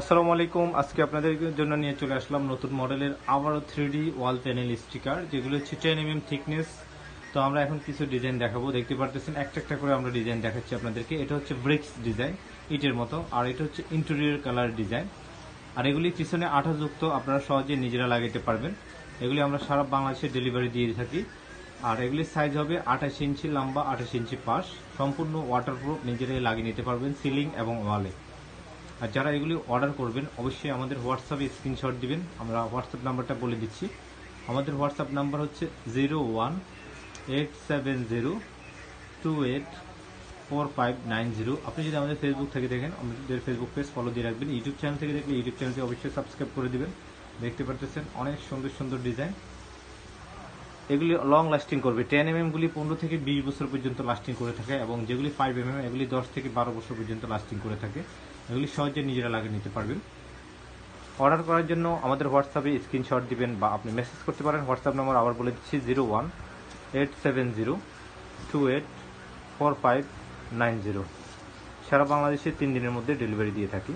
আসসালামু আলাইকুম। আজকে আপনাদের জন্য নিয়ে চলে আসলাম নতুন মডেলের আবারও থ্রি ওয়াল প্যানেল স্টিকার যেগুলো হচ্ছে টেন এম থিকনেস তো আমরা এখন কিছু ডিজাইন দেখাবো। দেখতে পারতেছেন, একটা একটা করে আমরা ডিজাইন দেখাচ্ছি আপনাদেরকে। এটা হচ্ছে ব্রিক্স ডিজাইন ইটের মতো। আর এটা হচ্ছে ইন্টেরিয়র কালার ডিজাইন আর এগুলি পিছনে আঠাযুক্ত আপনারা সহজে নিজেরা লাগাইতে পারবেন। এগুলি আমরা সারা বাংলাদেশে ডেলিভারি দিয়ে থাকি। আর এগুলির সাইজ হবে আঠাশ ইঞ্চি লম্বা, আঠাশ ইঞ্চি পাশ। সম্পূর্ণ ওয়াটারপ্রুফ নিজেরাই লাগিয়ে নিতে পারবেন সিলিং এবং ওয়ালে আর যারা এগুলি অর্ডার করবেন, অবশ্যই আমাদের হোয়াটসঅ্যাপে স্ক্রিনশট দিবেন। আমরা হোয়াটসঅ্যাপ নাম্বারটা বলে দিচ্ছি। আমাদের হোয়াটসঅ্যাপ নাম্বার হচ্ছে zero one eight seven zero two eight four five nine zero আপনি যদি আমাদের ফেসবুক থেকে দেখেন, আমাদের ফেসবুক পেজ ফলো দিয়ে রাখবেন। ইউটিউব চ্যানেল থেকে দেখলে ইউটিউব চ্যানেলটি অবশ্যই সাবস্ক্রাইব করে দেবেন। দেখতে পারতেছেন অনেক সুন্দর সুন্দর ডিজাইন এগুলি লং লাস্টিং করবে। টেন এম গুলি পনেরো থেকে বিশ বছর পর্যন্ত লাস্টিং করে থাকে এবং যেগুলি ফাইভ এম এম এগুলি দশ থেকে বারো বছর পর্যন্ত লাস্টিং করে থাকে। এগুলি সহজে নিজেরা লাগিয়ে নিতে পারবেন। অর্ডার করার জন্য আমাদের হোয়াটসঅ্যাপে স্ক্রিনশট দিবেন বা আপনি মেসেজ করতে পারেন। হোয়াটসঅ্যাপ নাম্বার আবার বলে দিচ্ছি zero one eight seven zero two eight four five nine zero. সারা বাংলাদেশে তিন দিনের মধ্যে ডেলিভারি দিয়ে থাকি।